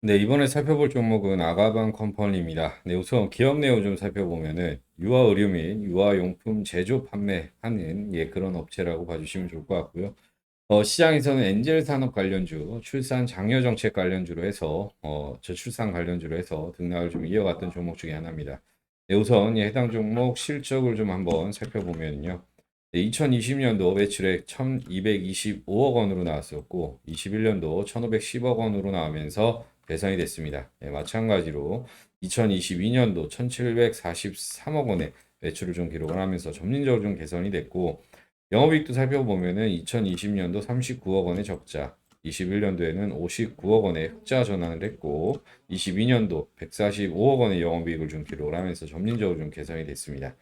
네, 이번에 살펴볼 종목은 아가방 컴퍼니입니다. 네, 우선 기업 내용 좀 살펴보면은 유아 의류 및 유아 용품 제조 판매하는 예, 그런 업체라고 봐주시면 좋을 것 같고요. 어, 시장에서는 엔젤 산업 관련주, 출산 장려 정책 관련주로 해서 어, 저출산 관련주로 해서 등락을 좀 이어갔던 종목 중에 하나입니다. 네, 우선 예, 해당 종목 실적을 좀 한번 살펴보면요. 2020년도 매출액 1,225억 원으로 나왔었고, 21년도 1,510억 원으로 나오면서 개선이 됐습니다. 예, 마찬가지로 2022년도 1,743억 원의 매출을 좀 기록을 하면서 점진적으로 좀 개선이 됐고, 영업이익도 살펴보면은 2020년도 39억 원의 적자, 21년도에는 59억 원의 흑자 전환을 했고, 22년도 145억 원의 영업이익을 좀 기록을 하면서 점진적으로 좀 개선이 됐습니다.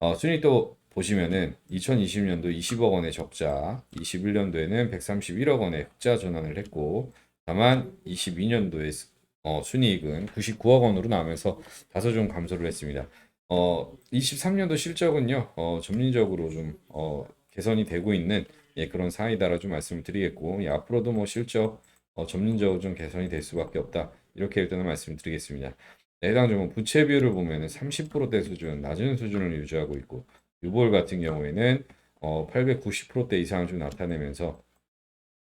어, 순위도 보시면은 2020년도 20억 원의 적자, 21년도에는 131억 원의 흑자 전환을 했고, 다만 22년도에 어, 순이익은 99억 원으로 나오면서 다소 좀 감소를 했습니다. 어, 23년도 실적은요, 어, 점진적으로 좀 어, 개선이 되고 있는 예, 그런 상황이다라 좀 말씀을 드리겠고, 예, 앞으로도 뭐 실적 어, 점진적으로 좀 개선이 될 수밖에 없다. 이렇게 일단은 말씀드리겠습니다. 네, 해당 종목 부채 비율을 보면은 30%대 수준, 낮은 수준을 유지하고 있고, 유볼 같은 경우에는 어, 890%대 이상을 좀 나타내면서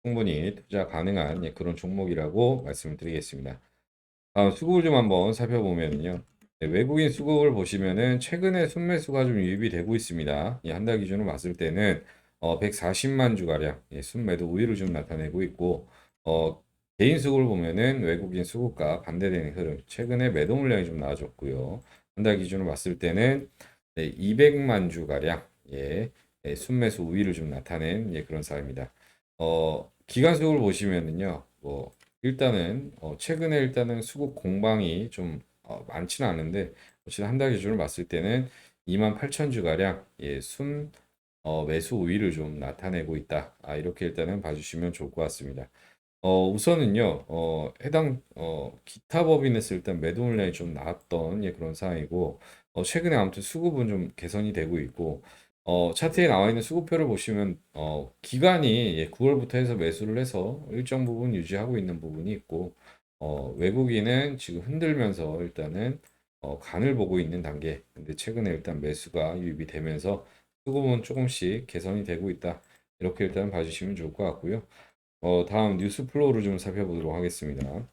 충분히 투자 가능한 예, 그런 종목이라고 말씀을 드리겠습니다. 다음 수급을 좀 한번 살펴보면요. 네, 외국인 수급을 보시면은 최근에 순매수가 좀 유입이 되고 있습니다. 한달 기준으로 봤을 때는 어, 140만 주가량 예, 순매도 우위를 좀 나타내고 있고 어, 개인 수급을 보면은 외국인 수급과 반대되는 흐름. 최근에 매도 물량이 좀 나아졌고요. 한 달 기준으로 봤을 때는 네, 200만 주가량 예, 예, 순매수 우위를 좀 나타낸 예, 그런 사입니다. 어, 기간 수급을 보시면은요. 뭐 일단은 어, 최근에 일단은 수급 공방이 좀 어, 많지는 않은데 어쨌든 한달 기준으로 봤을 때는 2만 8천 주가량 예, 순 어, 매수 우위를 좀 나타내고 있다. 아, 이렇게 일단은 봐주시면 좋을 것 같습니다. 어, 우선은요, 어, 해당, 어, 기타 법인에서 일단 매도 물량이 좀 나왔던 예, 그런 상황이고, 어, 최근에 아무튼 수급은 좀 개선이 되고 있고, 어, 차트에 나와 있는 수급표를 보시면, 어, 기간이 예, 9월부터 해서 매수를 해서 일정 부분 유지하고 있는 부분이 있고, 어, 외국인은 지금 흔들면서 일단은 어, 간을 보고 있는 단계. 근데 최근에 일단 매수가 유입이 되면서 수급은 조금씩 개선이 되고 있다. 이렇게 일단 봐주시면 좋을 것 같고요. 어, 다음 뉴스 플로우를 좀 살펴보도록 하겠습니다.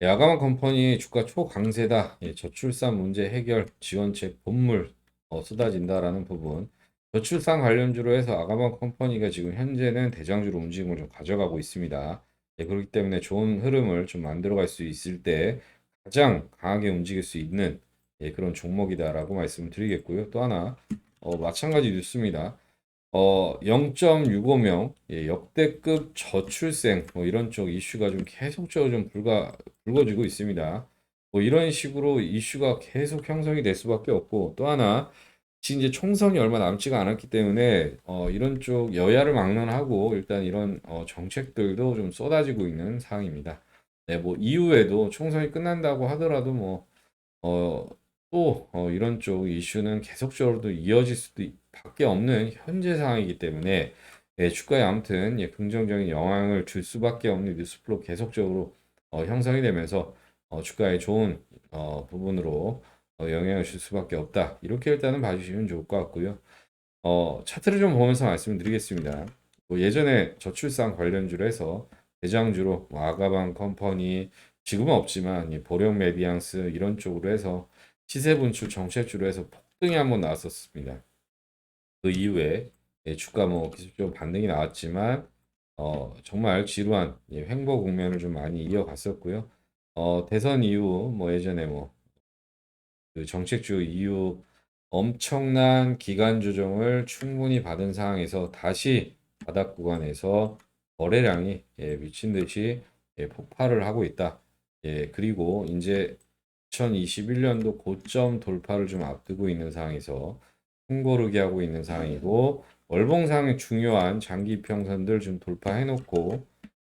야가만 컴퍼니 주가 초강세다. 예, 저출산 문제 해결 지원책 본물 어, 쏟아진다라는 부분. 저출산 관련주로 해서 아가만 컴퍼니가 지금 현재는 대장주로 움직임을 좀 가져가고 있습니다. 예, 그렇기 때문에 좋은 흐름을 좀 만들어갈 수 있을 때 가장 강하게 움직일 수 있는 예, 그런 종목이다라고 말씀을 드리겠고요. 또 하나 어, 마찬가지 뉴스입니다. 어, 0.65명 예, 역대급 저출생 뭐 이런 쪽 이슈가 좀 계속적으로 좀 불가 불거지고 있습니다. 뭐 이런 식으로 이슈가 계속 형성이 될 수밖에 없고 또 하나 이제 총선이 얼마 남지가 않았기 때문에 어, 이런 쪽 여야를 막론하고 일단 이런 어, 정책들도 좀 쏟아지고 있는 상황입니다. 네, 뭐 이후에도 총선이 끝난다고 하더라도 뭐 어, 또 어, 이런 쪽 이슈는 계속적으로도 이어질 수도 있- 밖에 없는 현재 상황이기 때문에 예, 주가에 아무튼 예, 긍정적인 영향을 줄 수밖에 없는 뉴스플로 계속적으로 어, 형성이 되면서 어, 주가에 좋은 어, 부분으로 어, 영향을 줄 수밖에 없다. 이렇게 일단은 봐주시면 좋을 것 같고요. 어, 차트를 좀 보면서 말씀을 드리겠습니다. 뭐 예전에 저출산 관련주로 해서 대장주로 뭐 아가방 컴퍼니 지금은 없지만 이 보령 메디앙스 이런 쪽으로 해서 시세 분출 정책주로 해서 폭등이 한번 나왔었습니다. 그 이후에 예, 주가 뭐 기술적으로 반등이 나왔지만 어, 정말 지루한 예, 횡보 국면을 좀 많이 이어갔었고요. 어, 대선 이후 뭐 예전에 뭐 그 정책주 이후 엄청난 기간 조정을 충분히 받은 상황에서 다시 바닥 구간에서 거래량이 예, 미친 듯이 예, 폭발을 하고 있다. 예, 그리고 이제 2021년도 고점 돌파를 좀 앞두고 있는 상황에서 숨고르기 하고 있는 상황이고 월봉상의 중요한 장기 이평선들 좀 돌파해 놓고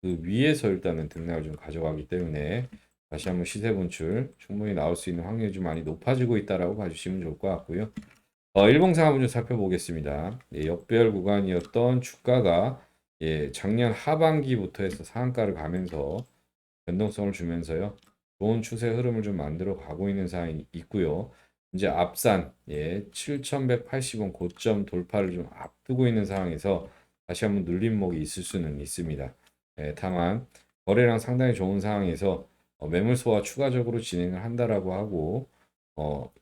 그 위에서 일단은 등락을 좀 가져가기 때문에 다시 한번 시세 분출 충분히 나올 수 있는 확률이 좀 많이 높아지고 있다라고 봐주시면 좋을 것 같고요. 어, 일봉상 한번 좀 살펴보겠습니다. 예, 역별 구간이었던 주가가 예, 작년 하반기부터 해서 상한가를 가면서 변동성을 주면서요. 좋은 추세 흐름을 좀 만들어 가고 있는 상황이 있고요. 이제 앞산 예, 7,180원 고점 돌파를 좀 앞두고 있는 상황에서 다시 한번 눌림목이 있을 수는 있습니다. 예, 다만 거래량 상당히 좋은 상황에서 어, 매물 소화 추가적으로 진행을 한다라고 하고 어,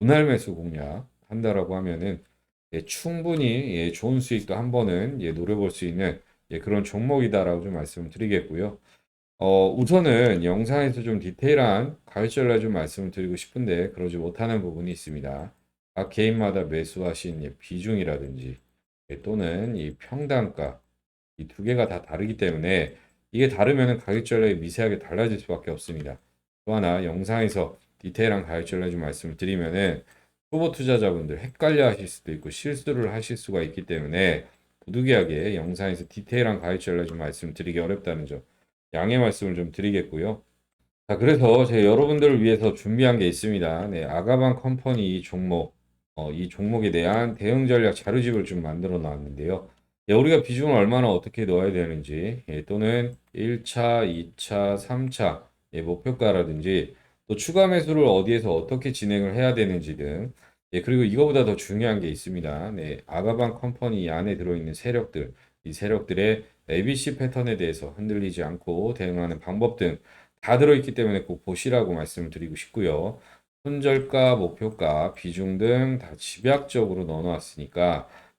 분할 매수 공략 한다라고 하면은 예, 충분히 예, 좋은 수익도 한 번은 예, 노려볼 수 있는 예, 그런 종목이다라고 좀 말씀을 드리겠고요. 어, 우선은 영상에서 좀 디테일한 가격전략 좀 말씀을 드리고 싶은데 그러지 못하는 부분이 있습니다. 각 개인마다 매수하신 예, 비중이라든지 예, 또는 이 평단가 이 두 개가 다 다르기 때문에 이게 다르면 가격 전략이 미세하게 달라질 수밖에 없습니다. 또 하나 영상에서 디테일한 가격 전략 좀 말씀을 드리면은 초보 투자자분들 헷갈려 하실 수도 있고 실수를 하실 수가 있기 때문에 부득이하게 영상에서 디테일한 가격 전략 좀 말씀드리기 어렵다는 점 양해 말씀을 좀 드리겠고요. 자, 그래서 제가 여러분들을 위해서 준비한 게 있습니다. 네, 아가방 컴퍼니 이 종목, 어, 이 종목에 대한 대응 전략 자료집을 좀 만들어 놨는데요. 예, 우리가 비중을 얼마나 어떻게 넣어야 되는지, 예, 또는 1차, 2차, 3차, 예, 목표가라든지, 또 추가 매수를 어디에서 어떻게 진행을 해야 되는지 등, 예, 그리고 이거보다 더 중요한 게 있습니다. 네, 아가방 컴퍼니 안에 들어있는 세력들, 이 세력들의 ABC 패턴에 대해서 흔들리지 않고 대응하는 방법 등 다 들어있기 때문에 꼭 보시라고 말씀을 드리고 싶고요. 손절가, 목표가, 비중 등 다 집약적으로 넣어놨으니까